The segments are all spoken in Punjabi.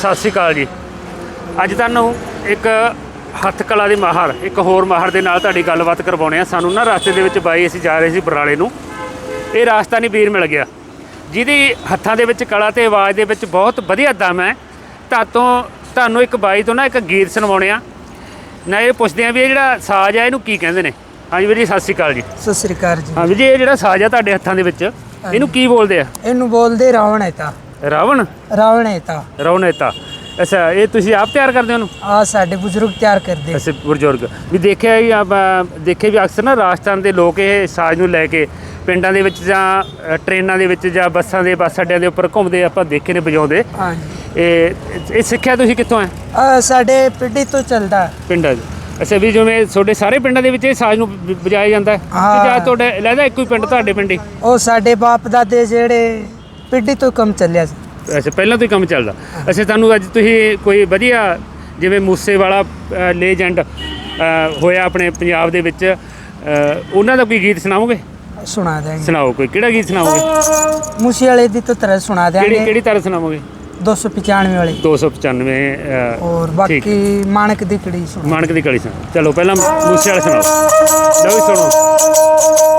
ਸਤਿ ਸ਼੍ਰੀ ਅਕਾਲ ਜੀ। ਅੱਜ ਤੁਹਾਨੂੰ ਇੱਕ ਹੱਥ ਕਲਾ ਦੇ ਮਾਹਰ ਇੱਕ ਹੋਰ ਮਾਹਰ ਦੇ ਨਾਲ ਤੁਹਾਡੀ ਗੱਲਬਾਤ ਕਰਵਾਉਣੇ ਆ। ਸਾਨੂੰ ਨਾ ਰਸਤੇ ਦੇ ਵਿੱਚ ਬਾਈ ਅਸੀਂ ਜਾ ਰਹੇ ਸੀ ਬਰਾਲੇ ਨੂੰ। ਇਹ ਰਾਜਸਥਾਨੀ ਵੀਰ ਮਿਲ ਗਿਆ। ਜਿਹਦੀ ਹੱਥਾਂ ਦੇ ਵਿੱਚ ਕਲਾ ਤੇ ਆਵਾਜ਼ ਦੇ ਵਿੱਚ ਬਹੁਤ ਵਧੀਆ ਦਮ ਹੈ। ਤਾਂ ਤੋਂ ਤੁਹਾਨੂੰ ਇੱਕ ਬਾਈ ਤੋਂ ਨਾ ਇੱਕ ਗੀਤ ਸੁਣਵਾਉਣੇ ਆ। ਨਾ ਇਹ ਪੁੱਛਦੇ ਆ ਵੀ ਇਹ ਜਿਹੜਾ ਸਾਜ਼ ਆ ਇਹਨੂੰ ਕੀ ਕਹਿੰਦੇ ਨੇ? ਹਾਂਜੀ ਵੀਰ ਜੀ ਸਤਿ ਸ਼੍ਰੀ ਅਕਾਲ ਜੀ। ਸਤਿ ਸ੍ਰੀ ਅਕਾਲ ਜੀ। ਹਾਂ ਵੀਰ ਜੀ ਇਹ ਜਿਹੜਾ ਸਾਜ਼ ਆ ਤੁਹਾਡੇ ਹੱਥਾਂ ਦੇ ਵਿੱਚ ਇਹਨੂੰ ਕੀ ਬੋਲਦੇ ਆ? ਇਹਨੂੰ ਬੋਲਦੇ ਰਾਵਣ ਹੈ ਤਾਂ ਰਾਵਣ? ਰਾਵਣ ਹੈ ਤਾਂ। ਰੌਣੇਤਾ ਅੱਛਾ ਇਹ ਤੁਸੀਂ ਆਪ ਤਿਆਰ ਕਰਦੇ ਹੋ ਉਹਨੂੰ? ਆ ਸਾਡੇ ਬਜ਼ੁਰਗ ਤਿਆਰ ਕਰਦੇ। ਅਸੀਂ ਬਜ਼ੁਰਗ। ਵੀ ਦੇਖਿਆ ਹੀ ਆਪਾਂ ਦੇਖੇ ਵੀ ਅਕਸਰ ਨਾ ਰਾਜਸਥਾਨ ਦੇ ਲੋਕ ਇਹ ਸਾਜ਼ ਨੂੰ ਲੈ ਕੇ ਪਿੰਡਾਂ ਦੇ ਵਿੱਚ ਜਾਂ ਅ, ਟ੍ਰੇਨਾਂ ਦੇ ਵਿੱਚ ਜਾਂ ਬੱਸਾਂ ਦੇ ਬੱਸ ਅੱਡਿਆਂ ਦੇ ਉੱਪਰ ਘੁੰਮਦੇ ਆਪਾਂ ਦੇਖੇ ਨੇ ਵਜਾਉਂਦੇ। ਹਾਂਜੀ। ਇਹ ਇਹ ਸਿੱਖਿਆ ਤੁਸੀਂ ਕਿੱਥੋਂ ਹੈ? ਆ ਸਾਡੇ ਪਿੰਡੀ ਤੋਂ ਚੱਲਦਾ ਹੈ। ਪਿੰਡਾਂ 'ਚ। ਅੱਛਾ ਵੀ ਜਿਵੇਂ ਤੁਹਾਡੇ ਸਾਰੇ ਪਿੰਡਾਂ ਦੇ ਵਿੱਚ ਇਹ ਸਾਜ਼ ਨੂੰ ਵ- ਵਜਾਇਆ ਜਾਂਦਾ ਹੈ? ਹਾਂ। ਜਾਂ ਤੁਹਾਡੇ ਲੈਦਾ ਇੱਕੋ ਹੀ ਪਿੰਡ ਤੁਹਾਡੇ ਪਿੰਡੇ। ਉਹ ਸਾਡੇ ਬਾਪ ਦਾਦੇ ਜਿਹੜੇ ਪਿੰਡੀ ਤੋਂ ਕੰਮ ਚੱਲਿਆ ਸੀ। ਅੱਛਾ ਪਹਿਲਾਂ ਤੋਂ ਹੀ ਕੰਮ ਚੱਲਦਾ। ਅੱਛਾ ਤੁਹਾਨੂੰ ਅੱਜ ਤੁਸੀਂ ਕੋਈ ਵਧੀਆ ਜਿਵੇਂ ਮੂਸੇ ਵਾਲਾ ਲੈਜੈਂਡ ਹੋਇਆ ਆਪਣੇ ਪੰਜਾਬ ਦੇ ਵਿੱਚ ਉਹਨਾਂ ਦਾ ਕੋਈ ਗੀਤ ਸੁਣਾਓਗੇ? ਸੁਣਾ ਦੇਂਗੇ ਸੁਣਾਓ ਕੋਈ ਕਿਹੜਾ ਗੀਤ ਸੁਣਾਓਗੇ? ਮੂਸੇ ਵਾਲੇ ਦੀ ਤਾਂ ਤਰ੍ਹਾਂ ਸੁਣਾ ਕਿਹੜੀ ਦੇਂਗੇ ਕਿਹੜੀ ਤਰ੍ਹਾਂ ਸੁਣਾਓਗੇ? 295 ਵਾਲੀ। 295 ਅ, ਔਰ। ਬਾਕੀ ਮਾਨਕ ਦੀ ਕੜੀ ਸੁਣਾ ਮਾਨਕ ਦੀ ਕਲੀ ਸੁਣਾਓ। ਚਲੋ ਪਹਿਲਾਂ ਮੂਸੇ ਵਾਲਾ ਸੁਣਾਓ। ਲਓ ਸੁਣੋ।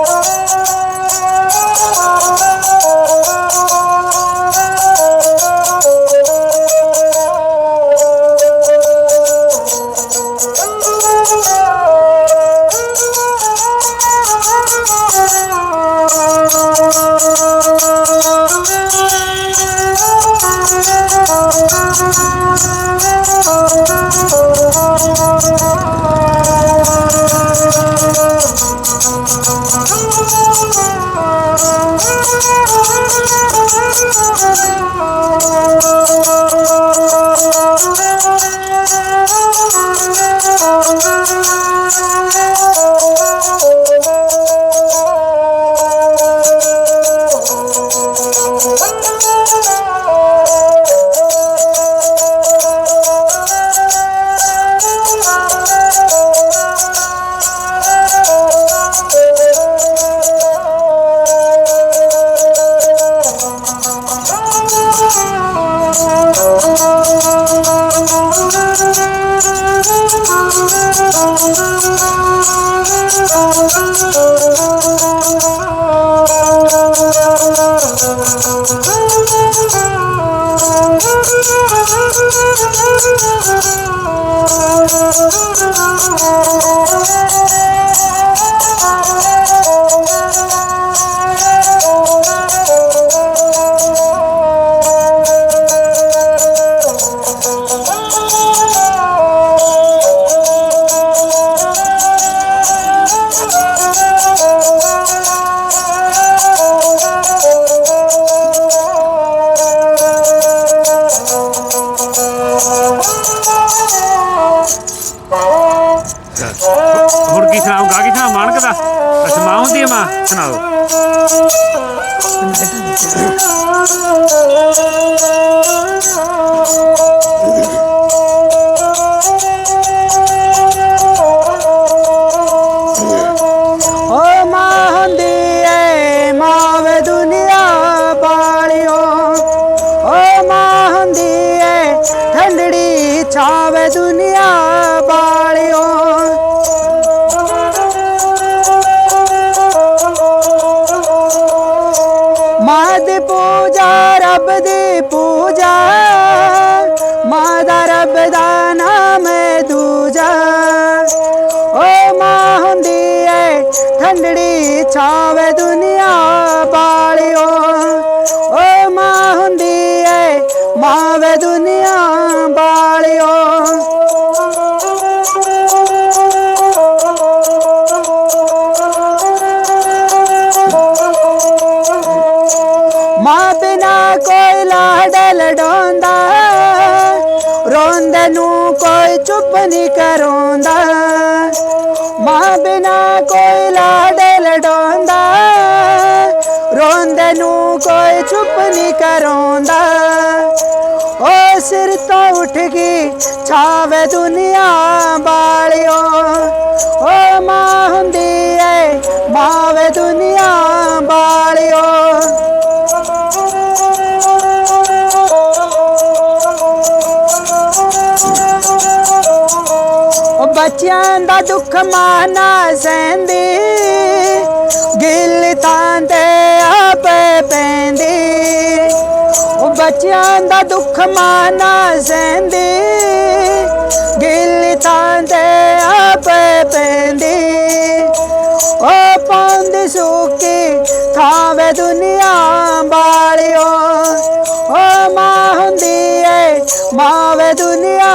ਕੀ ਸੁਣਾਓ ਮਾਨਕ ਦਾ। ਅੱਛਾ ਮਾਂ ਹੁੰਦੀ ਮਾਂ ਸੁਣਾਓ ਓ ਛਾਵੇ ਦੁਨੀਆ ਬਾਲਿਓ ਓ ਮਾਂ ਹੁੰਦੀ ਏ ਮਾਂ ਵੇ ਦੁਨੀਆ ਬਾਲਿਓ ਮਾਂ ਬਿਨਾ ਕੋਈ ਲਾਡ ਲਡਾਉਂਦਾ। ਰੋਂਦੇ ਨੂੰ ਕੋਈ ਚੁੱਪ ਨਹੀਂ ਨੀ ਕਰਾਉਂਦਾ। ਓ ਸਿਰ ਤੋਂ ਉੱਠ ਗਈ ਛਾਵੇ ਦੁਨੀਆ ਬਾਲਿਓ ਓ ਮਾਂ ਹੁੰਦੀ ਏ ਮਾਵੇ ਦੁਨੀਆ ਬਾਲਿਓ ਓ ਬੱਚਿਆਂ ਦਾ ਦੁੱਖ ਮਾਂ ਨਾ ਸਹਿੰਦੀ, ਗਿੱਲ ਤਾਂ ਤੇ ਆਪੇ ਪੈਂਦੀ। ਬੱਚਿਆਂ ਦਾ ਦੁੱਖ ਮਾਨਾ ਸਹਿੰਦੀ, ਗਿੱਲ ਤਾਂ ਤੇ ਆਪੇ ਪੈਂਦੀ। ਉਹ ਪੰਦ ਸੁੱਕੀ ਥਾਵੇ ਦੁਨੀਆ ਬਾਲਿਓ ਓ ਮਾਂ ਹੁੰਦੀ ਏ ਮਾਵੇ ਦੁਨੀਆ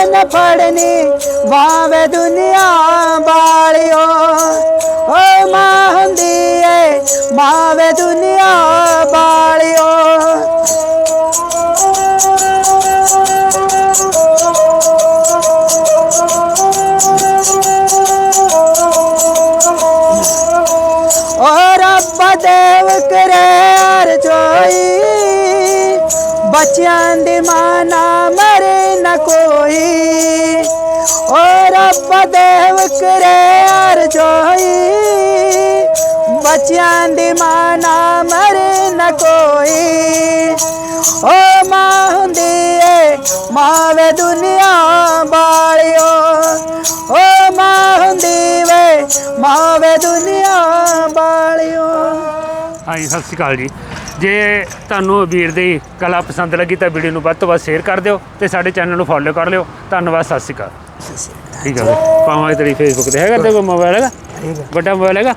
ਉਹ ਕਿਸੇ ਨੇ ਫੜਨੀ ਵਾਵੇ ਦੁਨੀਆ ਬਾਲਿਓ ਓ ਮਾਂ ਹੁੰਦੀ ਏ ਬੱਚਿਆਂ ਦੀ ਮਾਂ ਨਾ ਮਰੇ ਨਾ ਕੋਈ। ਓ ਰੱਬ ਦੇਵ ਕਰੇ ਅਰਜ਼ੋਈ ਬੱਚਿਆਂ ਦੀ ਮਾਂ ਨਾ ਮਰੇ ਨਾ ਕੋਈ। ਓ ਮਾਂ ਹੁੰਦੀ ਏ, ਮਾਵੇ ਦੁਨੀਆ ਬਾਲਿਓ ਓ ਮਾਂ ਹੁੰਦੀ ਵੇ, ਮਾਵੇ ਦੁਨੀਆ ਬਾਲਿਓ ਹਾਂਜੀ, ਸਤਿ ਸ਼੍ਰੀ ਅਕਾਲ ਜੀ। ਜੇ ਤੁਹਾਨੂੰ ਵੀਰ ਦੀ ਕਲਾ ਪਸੰਦ ਲੱਗੀ ਤਾਂ ਵੀਡੀਓ ਨੂੰ ਵੱਧ ਤੋਂ ਵੱਧ ਸ਼ੇਅਰ ਕਰ ਦਿਓ ਤੇ ਸਾਡੇ ਚੈਨਲ ਨੂੰ ਫੋਲੋ ਕਰ ਲਿਓ। ਧੰਨਵਾਦ ਸਤਿ ਸ਼੍ਰੀ ਅਕਾਲ। ਠੀਕ ਹੈ। ਪਾਵਾਂਗੇ ਤੇਰੀ ਫੇਸਬੁੱਕ ਤੇ ਹੈਗਾ ਤੇ ਕੋਈ ਮੋਬਾਈਲ ਹੈਗਾ? ਵੱਡਾ ਮੋਬਾਈਲ ਹੈਗਾ?